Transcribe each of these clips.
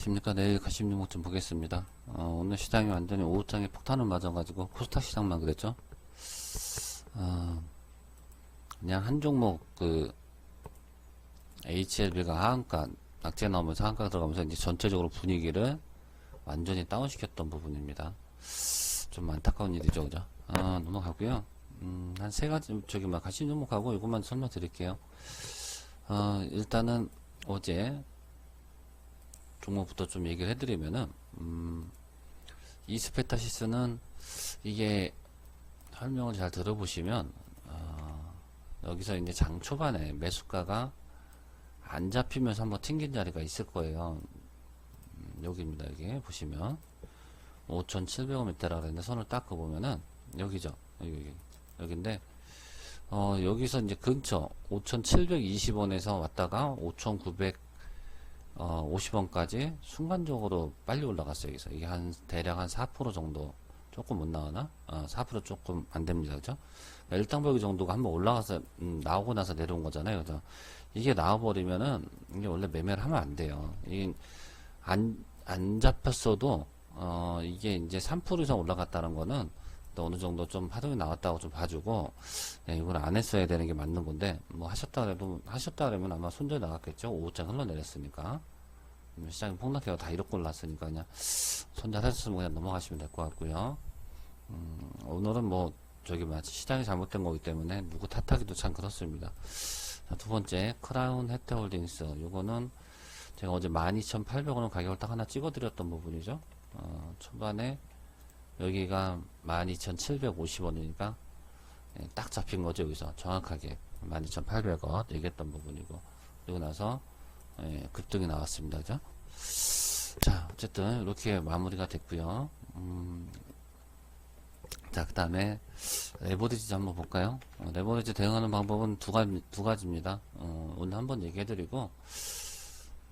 십니까 내일 가심 종목 좀 보겠습니다. 어, 오늘 시장이 완전히 오후장에 폭탄을 맞아가지고 코스닥 시장만 그랬죠. 어, 그냥 한 종목 그 HLB가 하한가 낙제 나오면서 하한가 들어가면서 이제 전체적으로 분위기를 완전히 다운시켰던 부분입니다. 좀 안타까운 일이죠, 그죠? 아, 넘어가고요. 음, 한 세 가지 저기 막 가심 종목하고 이것만 설명드릴게요. 어, 일단은 어제 종목부터 좀 얘기를 해드리면은 음, 이스페타시스는 이게 설명을 잘 들어보시면 어, 여기서 이제 장 초반에 매수가가 안 잡히면서 한번 튕긴 자리가 있을 거예요. 음, 여기입니다. 여기 보시면 5,700원 밑에라 그랬는데 손을 딱 그보면은 여기죠. 여기, 여기 여기인데 어, 여기서 이제 근처 5,720원에서 왔다가 5,900 어, 50원까지 순간적으로 빨리 올라갔어요. 여기서 이게 한 대략 한 4% 정도 조금 못 나오나? 어, 4% 조금 안 됩니다. 그죠? 일당벽이 정도가 한번 올라가서 음, 나오고 나서 내려온 거잖아요. 그죠? 이게 나와버리면은 이게 원래 매매를 하면 안 돼요. 이게 안, 안 잡혔어도 어, 이게 이제 3% 이상 올라갔다는 거는 또 어느 정도 좀 파동이 나왔다고 좀 봐주고 예, 이걸 안 했어야 되는 게 맞는 건데 뭐 하셨다 그래도 하셨다 그러면 아마 손절 나갔겠죠. 5장 흘러내렸으니까 음, 시장이 폭락해가 다 이렇게 올랐으니까 그냥 손절하셨으면 그냥 넘어가시면 될 것 같고요. 음, 오늘은 뭐 저기 마치 시장이 잘못된 거기 때문에 누구 탓하기도 참 그렇습니다. 자, 두 번째 크라운 혜태홀딩스 요거는 제가 어제 12,800원 가격을 딱 하나 찍어드렸던 부분이죠. 어, 초반에 여기가 12,750원이니까 예, 딱 잡힌 거죠 여기서. 정확하게 12,800원 얘기했던 부분이고. 그리고 나서 예, 급등이 나왔습니다. 그죠? 자 어쨌든 이렇게 마무리가 됐고요. 음, 자그 다음에 레버리지 한번 볼까요? 어, 레버리지 대응하는 방법은 두, 가, 두 가지입니다. 어, 오늘 한번 얘기해 드리고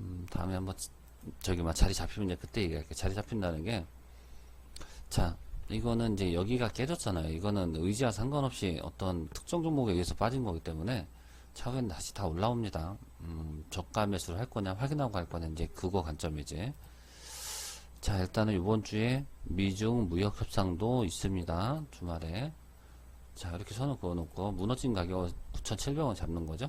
음, 다음에 한번 저기 막 자리 잡히면 그때 얘기할게요. 자리 잡힌다는 게 자, 이거는 이제 여기가 깨졌잖아요. 이거는 의지와 상관없이 어떤 특정 종목에 의해서 빠진 거기 때문에 차후에는 다시 다 올라옵니다. 음, 저가 매수를 할 거냐 확인하고 할 거냐 이제 그거 관점이지. 자, 일단은 이번 주에 미중 무역 협상도 있습니다. 주말에. 자, 이렇게 선을 그어놓고 무너진 가격을 9,700원 잡는 거죠.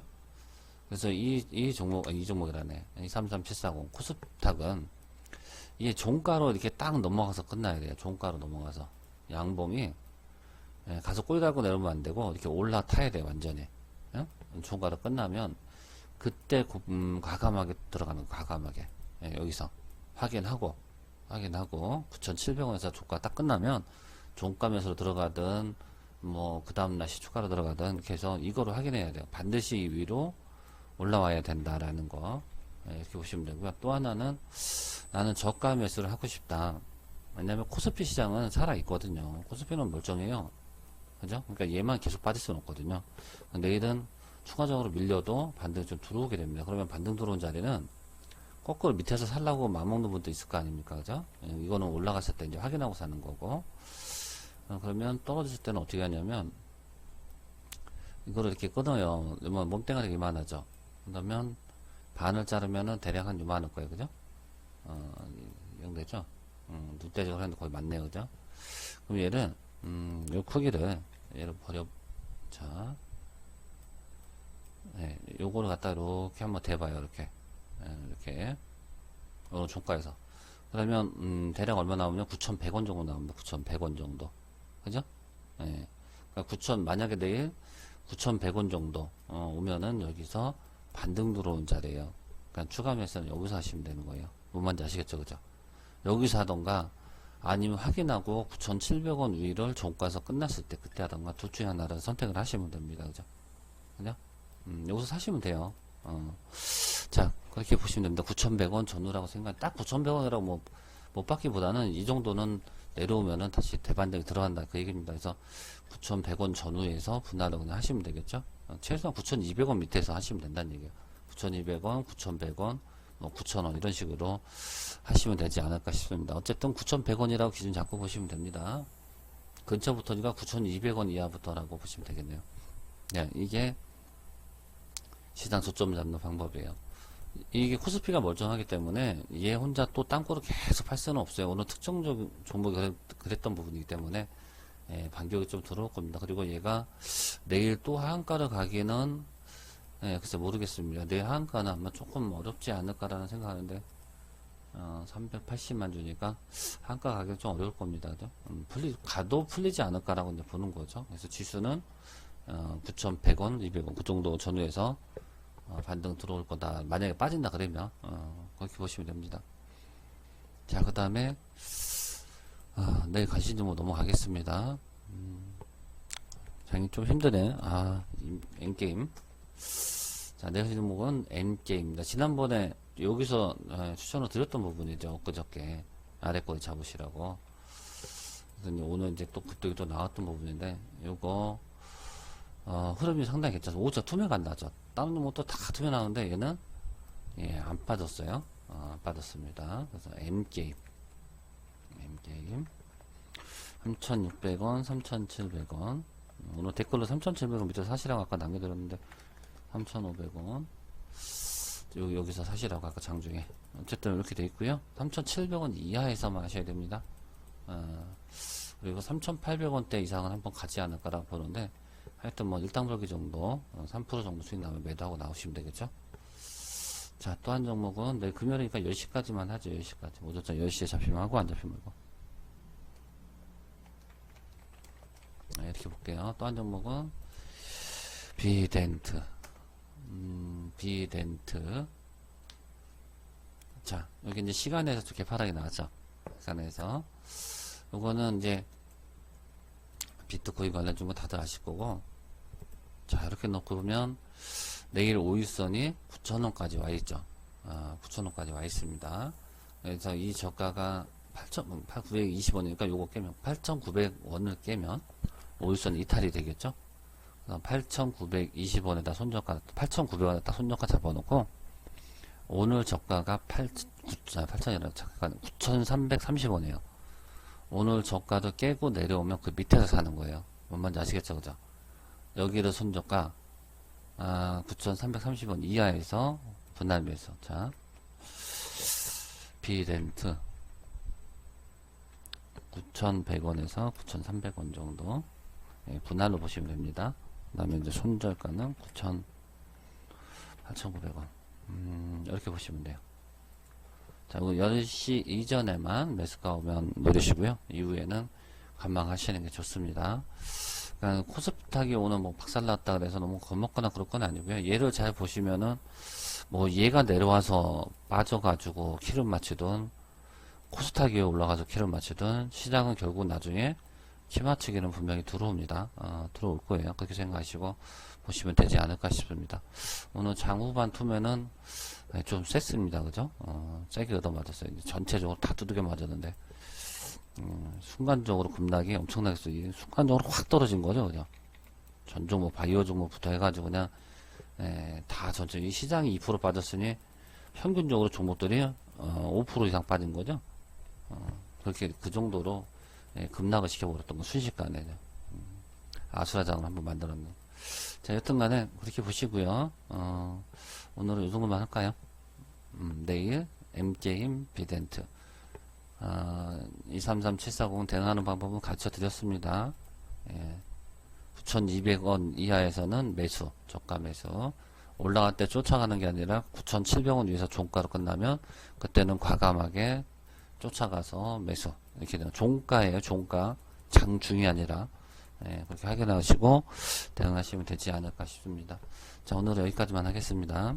그래서 이, 이 종목, 아, 이 종목이라네. 이33740 코스닥은 이게 종가로 이렇게 딱 넘어가서 끝나야 돼요. 종가로 넘어가서. 양봉이, 예, 가서 꼴 달고 내려오면 안 되고, 이렇게 올라타야 돼요, 완전히. 예? 종가로 끝나면, 그때, 고- 음, 과감하게 들어가는, 거, 과감하게. 예, 여기서. 확인하고, 확인하고, 9,700원에서 종가 딱 끝나면, 종가 매수로 들어가든, 뭐, 그 다음날 시초가로 들어가든, 해서 이거를 확인해야 돼요. 반드시 위로 올라와야 된다라는 거. 예, 이렇게 보시면 되고요. 또 하나는, 나는 저가 매수를 하고 싶다. 왜냐면 코스피 시장은 살아있거든요. 코스피는 멀쩡해요. 그죠? 그러니까 얘만 계속 빠질 수는 없거든요. 내일은 추가적으로 밀려도 반등 좀 들어오게 됩니다. 그러면 반등 들어온 자리는 거꾸로 밑에서 살라고 마음먹는 분도 있을 거 아닙니까? 그죠? 예, 이거는 올라갔을 때 이제 확인하고 사는 거고. 어, 그러면 떨어졌을 때는 어떻게 하냐면, 이거를 이렇게 끊어요. 뭐 몸뚱아리가 이만하죠? 그러면 반을 자르면은 대략 한 요만할 거예요. 그죠? 어, 되죠? 음, 눈대적으로 하는데 거의 맞네요. 그죠? 그럼 얘를, 음, 요 크기를, 얘를 버려, 자, 네, 요거를 갖다 이렇게 한번 대봐요. 이렇게. 예, 이렇게. 어느 종가에서. 그러면, 음, 대략 얼마 나오면 9,100원 정도 나옵니다. 9,100원 정도. 그죠? 예. 그러니까 9,000, 만약에 내일 9,100원 정도, 어, 오면은 여기서 반등 들어온 자리에요. 그러니까 추가 매수는 여기서 하시면 되는 거예요. 뭔 말인지 아시겠죠? 그죠? 여기서 하던가 아니면 확인하고 9,700원 위를 종가에서 끝났을 때 그때 하던가 둘 중에 하나를 선택을 하시면 됩니다. 그죠? 그죠? 음, 여기서 사시면 돼요. 어. 자, 그렇게 보시면 됩니다. 9,100원 전후라고 생각, 딱 9,100원이라고 뭐, 못 받기보다는 이 정도는 내려오면은 다시 대반등이 들어간다. 그 얘기입니다. 그래서 9,100원 전후에서 분할을 그냥 하시면 되겠죠? 어, 최소한 9,200원 밑에서 하시면 된다는 얘기예요. 9,200원, 9,100원, 뭐 9,000원 이런 식으로 하시면 되지 않을까 싶습니다. 어쨌든 9,100원이라고 기준 잡고 보시면 됩니다. 근처부터니까 9,200원 이하부터라고 보시면 되겠네요. 네, 이게 시장 초점을 잡는 방법이에요. 이게 코스피가 멀쩡하기 때문에 얘 혼자 또 땅굴을 계속 팔 수는 없어요. 어느 특정적 종목이 그랬, 그랬 던 부분이기 때문에 예, 반격이 좀 들어올 겁니다. 그리고 얘가 내일 또 하한가를 가기는 예, 글쎄 모르겠습니다. 내일 하한가는 아마 조금 어렵지 않을까라는 생각하는데 어, 380만 주니까 한가 가격 좀 어려울 겁니다. 음, 풀리, 가도 풀리지 않을까라고 이제 보는 거죠. 그래서 지수는 어, 9,100원, 200원 그 정도 전후에서 어, 반등 들어올 거다. 만약에 빠진다 그러면 어, 그렇게 보시면 됩니다. 자, 그 다음에 아, 내일 관심 좀 넘어가겠습니다. 음, 장이 좀 힘드네. 아, 이- N게임. 자, 내일 종목은 N게임입니다. 지난번에 여기서 에, 추천을 드렸던 부분이죠. 엊그저께 아래 거리 잡으시라고. 그래서 오늘 이제 또 급등이 또 나왔던 부분인데 요거 어, 흐름이 상당히 괜찮아요. 오자 투매가 안 나죠. 다른 종목도 다 투매 나오는데 얘는? 예, 안 빠졌어요. 어, 안 빠졌습니다. 그래서 M게임. M게임. 3,600원, 3,700원. 오늘 댓글로 3,700원 밑에 사시라고 아까 남겨드렸는데 3,500원. 요, 여기서 사시라고 아까 장중에. 어쨌든 이렇게 돼 있고요. 3,700원 이하에서만 하셔야 됩니다. 어, 그리고 3,800원대 이상은 한번 가지 않을까라고 보는데 하여튼 뭐 일당벌기 정도 어, 3% 정도 수익 나면 매도하고 나오시면 되겠죠 자 또 한 종목은 내일 금요일이니까 10시까지만 하죠 10시까지 오전장 10시에 잡히면 하고 안 잡히면 말고 네, 이렇게 볼게요 또 한 종목은 비덴트 음, 비덴트. 자, 여기 이제 시간에서 두 개파락이 나왔죠. 시간에서. 요거는 이제 비트코인 관련 준거 다들 아실 거고. 자, 이렇게 놓고 보면 내일 5일선이 9,000원까지 와 있죠. 아, 9,000원까지 와 있습니다. 그래서 이 저가가 8,920원이니까 요거 깨면 8,900원을 깨면 5일선 이탈이 되겠죠. 8,920원에다 손저가, 8,900원에다 손저가 잡아놓고, 오늘 저가가 8, 9, 8,000이라, 잠깐, 9,330원이에요. 오늘 저가도 깨고 내려오면 그 밑에서 사는 거예요. 뭔 말인지 아시겠죠? 그죠? 여기를 손저가, 아, 9,330원 이하에서 분할 매수. 자, 비렌트. 9,100원에서 9,300원 정도. 예, 분할로 보시면 됩니다. 그 다음에 이제 손절가는 9,000, 8,900원. 음, 이렇게 보시면 돼요. 자, 이거 10시 이전에만 매수가 오면 노리시고요. 이후에는 관망하시는 게 좋습니다. 그러니까 코스피탁이 오늘 뭐 박살났다 그래서 너무 겁먹거나 그럴 건 아니고요. 얘를 잘 보시면은 뭐 얘가 내려와서 빠져가지고 키를 맞추든 코스닥이 올라가서 키를 맞추든 시장은 결국 나중에 키 맞추기는 분명히 들어옵니다. 어, 들어올 거예요. 그렇게 생각하시고 보시면 되지 않을까 싶습니다. 오늘 장 후반 투매는 네, 좀 셌습니다. 그죠? 어, 세게 얻어맞았어요. 전체적으로 다 두들겨 맞았는데 음, 순간적으로 급락이 엄청나게 써. 이게 순간적으로 확 떨어진 거죠. 그죠? 전 종목, 바이오 종목부터 해가지고 그냥 에, 다 전체 이 시장이 2% 빠졌으니 평균적으로 종목들이 어, 5% 이상 빠진 거죠. 어, 그렇게 그 정도로 예, 급락을 시켜버렸던 거 순식간에 음, 아수라장을 한번 만들었네. 자, 여튼간에 그렇게 보시고요. 어, 오늘은 이 정도만 할까요? 음, 내일 M게임 비덴트 아, 233740 대응하는 방법은 가르쳐 드렸습니다. 예, 9,200원 이하에서는 매수, 저가 매수. 올라갈 때 쫓아가는 게 아니라 9,700원 위에서 종가로 끝나면 그때는 과감하게 쫓아가서 매수. 이렇게 되는 종가예요, 종가. 장중이 아니라. 예, 그렇게 확인하시고 대응하시면 되지 않을까 싶습니다. 자, 오늘은 여기까지만 하겠습니다.